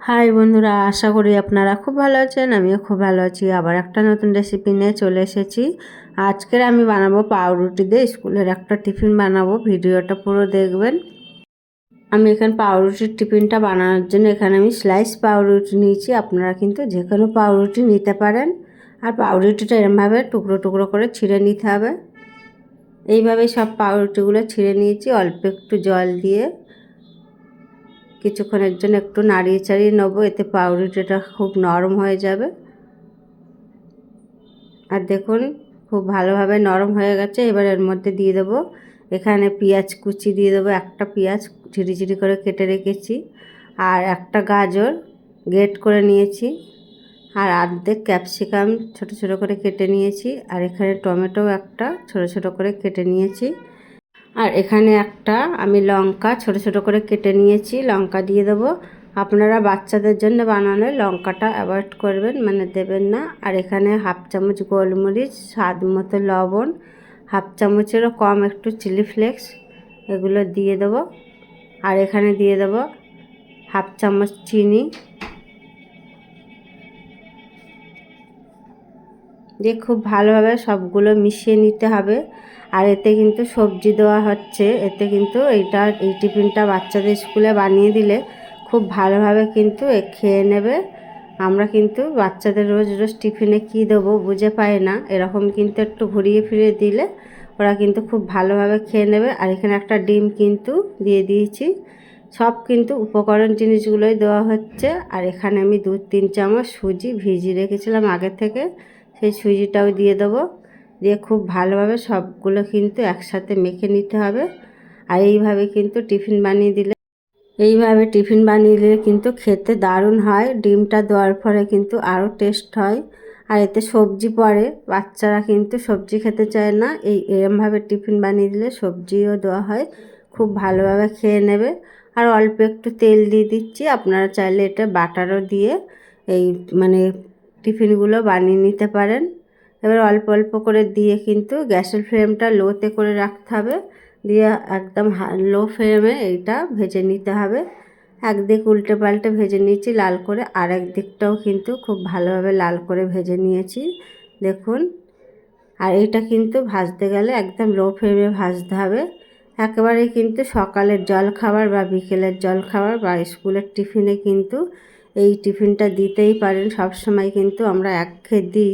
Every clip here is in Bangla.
হাই বন্ধুরা, আশা করি আপনারা খুব ভালো আছেন, আমিও খুব ভালো আছি। আবার একটা নতুন রেসিপি নিয়ে চলে এসেছি। আজকের আমি বানাবো পাউরুটি দিয়ে স্কুলের একটা টিফিন বানাবো, ভিডিওটা পুরো দেখবেন। আমি এখানে পাউরুটির টিফিনটা বানানোর জন্য এখানে আমি স্লাইস পাউরুটি নিয়েছি, আপনারা কিন্তু যে কোনো পাউরুটি নিতে পারেন। আর পাউরুটিটা এরমভাবে টুকরো টুকরো করে ছিঁড়ে নিতে হবে। এইভাবেই সব পাউরুটিগুলো ছিঁড়ে নিয়েছি, অল্প একটু জল দিয়ে। কিছুক্ষণের জন্য একটু নাড়িয়ে চাড়িয়ে নেব, এতে পাউরুটিটা খুব নরম হয়ে যাবে। আর দেখুন, খুব ভালোভাবে নরম হয়ে গেছে। এবার এর মধ্যে দিয়ে দেবো, এখানে পেঁয়াজ কুচি দিয়ে দেবো, একটা পেঁয়াজ ঝিরি ঝিরি করে কেটে রেখেছি। আর একটা গাজর গ্রেট করে নিয়েছি। আর আর্ধেক ক্যাপসিকাম ছোট ছোট করে কেটে নিয়েছি। আর এখানে টমেটো একটা ছোট ছোট করে কেটে নিয়েছি। আর এখানে একটা আমি লঙ্কা ছোট ছোট করে কেটে নিয়েছি, লঙ্কা দিয়ে দেবো। আপনারা বাচ্চাদের জন্য বানালে লঙ্কাটা অ্যাভয়েড করবেন মানে দেবেন না। আর এখানে হাফ চামচ গোলমরিচ, স্বাদ মতো লবণ, হাফ চামচেরও কম একটু চিলি ফ্লেক্স, এগুলো দিয়ে দেবো। আর এখানে দিয়ে দেবো হাফ চামচ চিনি দিয়ে খুব ভালোভাবে সবগুলো মিশিয়ে নিতে হবে। আর এতে কিন্তু সবজি দেওয়া হচ্ছে। এতে কিন্তু এইটা, এই টিফিনটা বাচ্চাদের স্কুলে বানিয়ে দিলে খুব ভালোভাবে কিন্তু এ খেয়ে নেবে। আমরা কিন্তু বাচ্চাদের রোজ রোজ টিফিনে কী দেবো বুঝে পাই না। এরকম কিন্তু একটু ঘুরিয়ে ফিরিয়ে দিলে ওরা কিন্তু খুব ভালোভাবে খেয়ে নেবে। আর এখানে একটা ডিম কিন্তু দিয়ে দিয়েছি। সব কিন্তু উপকরণ জিনিসগুলোই দেওয়া হচ্ছে। আর এখানে আমি দু তিন চামচ সুজি ভিজিয়ে রেখেছিলাম আগে থেকে। সেই সুজিটাও দিয়ে দেবো। দিয়ে খুব ভালোভাবে সবগুলো কিন্তু একসাথে মেখে নিতে হবে। আর এইভাবে কিন্তু টিফিন বানিয়ে দিলে, এইভাবে টিফিন বানিয়ে দিলে কিন্তু খেতে দারুণ হয়। ডিমটা দেওয়ার পরে কিন্তু আরও টেস্ট হয়। আর এতে সবজি পড়ে, বাচ্চারা কিন্তু সবজি খেতে চায় না। এই এরমভাবে টিফিন বানিয়ে দিলে সবজিও দেওয়া হয়, খুব ভালোভাবে খেয়ে নেবে। আর অল্প একটু তেল দিয়ে দিচ্ছি। আপনারা চাইলে এটা বাটারও দিয়ে এই মানে টিফিনগুলো বানিয়ে নিতে পারেন। এবার অল্প অল্প করে দিয়ে কিন্তু গ্যাসের ফ্লেমটা লোতে করে রাখতে হবে। দিয়ে একদম লো ফ্লেমে এইটা ভেজে নিতে হবে। একদিক উল্টে পাল্টে ভেজে নিয়েছি, লাল করে। আর দিকটাও কিন্তু খুব ভালোভাবে লাল করে ভেজে নিয়েছি, দেখুন। আর এইটা কিন্তু ভাজতে গেলে একদম লো ফ্লেমে ভাজতে হবে। একেবারে কিন্তু সকালের জল খাবার বা বিকেলের জল খাবার বা স্কুলের টিফিনে কিন্তু এই টিফিনটা দিতেই পারেন। সব সময় কিন্তু আমরা এক খেয়ে দিই।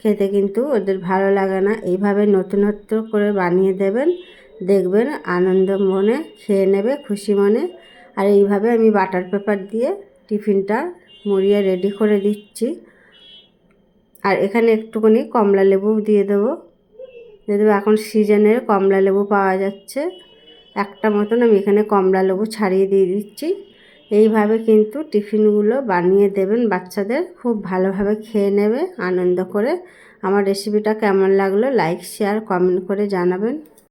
খেতে কিন্তু ওদের ভালো লাগে না। এইভাবে নতুনত্ব করে বানিয়ে দেবেন, দেখবেন আনন্দ মনে, খেয়ে নেবে, খুশি মনে। আর এইভাবে আমি বাটার পেপার দিয়ে টিফিনটা মুড়িয়ে রেডি করে দিচ্ছি। আর এখানে একটুখানি কমলা লেবু দিয়ে দেবো। দিয়ে দেবো, এখন সিজনের কমলা লেবু পাওয়া যাচ্ছে। একটা মতন আমি এখানে কমলা লেবু ছাড়িয়ে দিয়ে দিচ্ছি। এইভাবে কিন্তু টিফিনগুলো বানিয়ে দেবেন বাচ্চাদের। খুব ভালোভাবে খেয়ে নেবে, আনন্দ করে। আমার রেসিপিটা কেমন লাগল লাইক শেয়ার কমেন্ট করে জানাবেন।